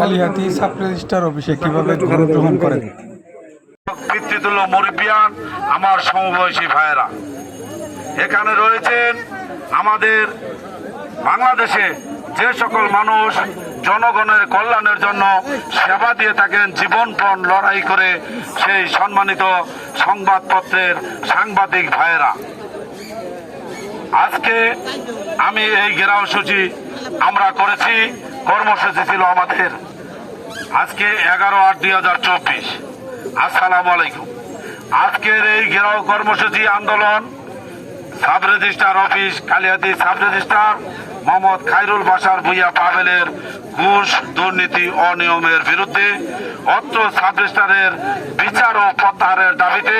Kalihati sub registrar অফিসে কীভাবে গ্রহণ করেন? পিতৃতুল্য মুরব্বিয়ান আমার সমবয়সী ভাইয়েরা। এখানে রয়েছেন আমাদের বাংলাদেশে যে সকল মানুষ জনগণের কল্যাণের জন্য সেবা দিয়ে থাকেন, জীবনপণ লড়াই করে সেই সম্মানিত সংবাদপত্রের সাংবাদিক ভাইয়েরা। আজকে আমি এই ঘেরাও সূচি আমরা করেছি। কর্মসূচি ছিল আমাদের। আজকে এগারো আট দুই হাজার চব্বিশ। আসসালাম আলাইকুম। আজকের এই ঘেরাও কর্মসূচি আন্দোলন sub registrar office, Kaliadi sub registrar Mohammad Khairul Basar Bhuiya পাবেলের ঘুষ, দুর্নীতি, অনিয়মের বিরুদ্ধে অত্র সাব রেজিস্ট্রারের বিচার ও প্রত্যাহারের দাবিতে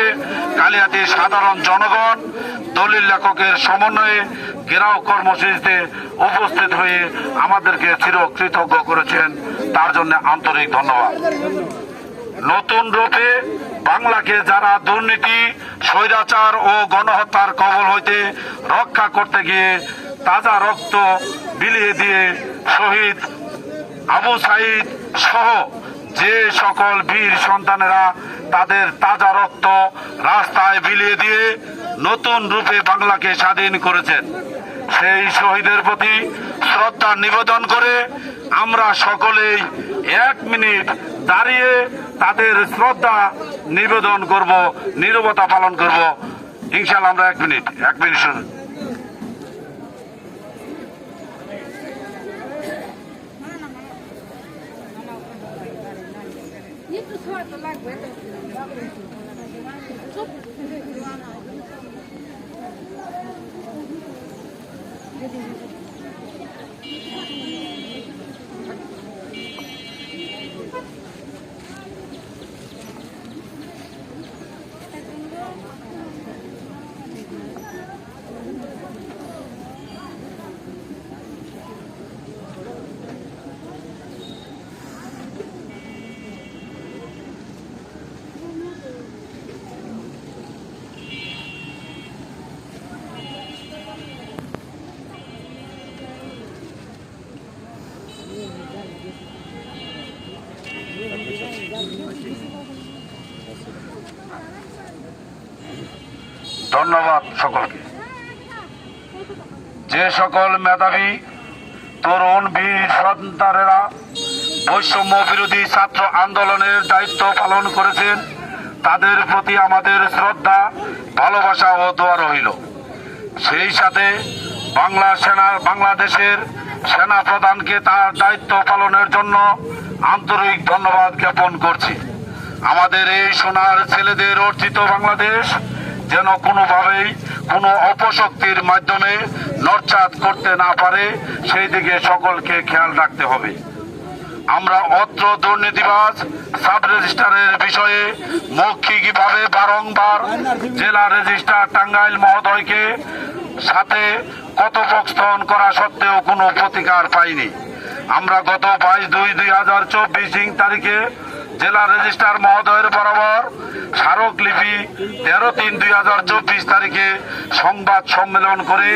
কালিয়াতি সাধারণ জনগণ, দলিল লেখকের সমন্বয়ে ঘেরাও কর্মসূচিতে উপস্থিত হয়ে আমাদেরকে চিরকৃতজ্ঞ করেছেন। তার জন্য আন্তরিক ধন্যবাদ। নতুন রূপে বাংলাকে যারা দুর্নীতি, স্বৈরাচার ও গণহত্যার কবল হইতে রক্ষা করতে গিয়ে তাজা রক্ত বিলিয়ে দিয়ে শহীদ আবু সাইদ সহ যে সকল বীর সন্তানেরা তাদের তাজা রক্ত রাস্তায় বিলিয়ে দিয়ে নতুন রূপে বাংলাকে স্বাধীন করেছেন। সেই শহীদের প্রতি শ্রদ্ধা নিবেদন করে আমরা সকলেই এক মিনিট দাঁড়িয়ে তাদের শ্রদ্ধা নিবেদন করব, নীরবতা পালন করব। ইনশাল্লাহ আমরা এক মিনিট এক মিনিট শুনুন। একটু সময় তো লাগবে ধন্যবাদ সকলকে। যে সকল মেধাবী, তরুণ, বীর, সন্তানেরা বৈষম্য বিরোধী ছাত্র আন্দোলনের দায়িত্ব পালন করেছেন, তাদের প্রতি আমাদের শ্রদ্ধা, ভালোবাসা ও দোয়া রইল। সেই সাথে বাংলা সেনা, বাংলাদেশের সেনা প্রধানকে তার দায়িত্ব পালনের জন্য আন্তরিক ধন্যবাদ জ্ঞাপন করছি। আমাদের এই সোনার ছেলেদের অর্জিত বাংলাদেশ যেন কোনোভাবেই কোনো অপশক্তির মাধ্যমে নরচাঁদ করতে না পারে, সেই দিকে সকলকে খেয়াল রাখতে হবে। আমরা অত্র দুর্নীতিবাজ সাব রেজিস্ট্রারের বিষয়ে মৌখিকভাবে বারংবার জেলা রেজিস্ট্রার টাঙ্গাইল মহোদয়কে সাথে কথোপকথন করা সত্ত্বেও কোনো প্রতিকার পাইনি। আমরা গত বাইশ দুই দুই হাজার চব্বিশ তারিখে জেলা রেজিস্ট্রার মহোদয়ের বরাবর স্মারকলিপি তেরো তিন দুই হাজার চব্বিশ তারিখে সংবাদ সম্মেলন করে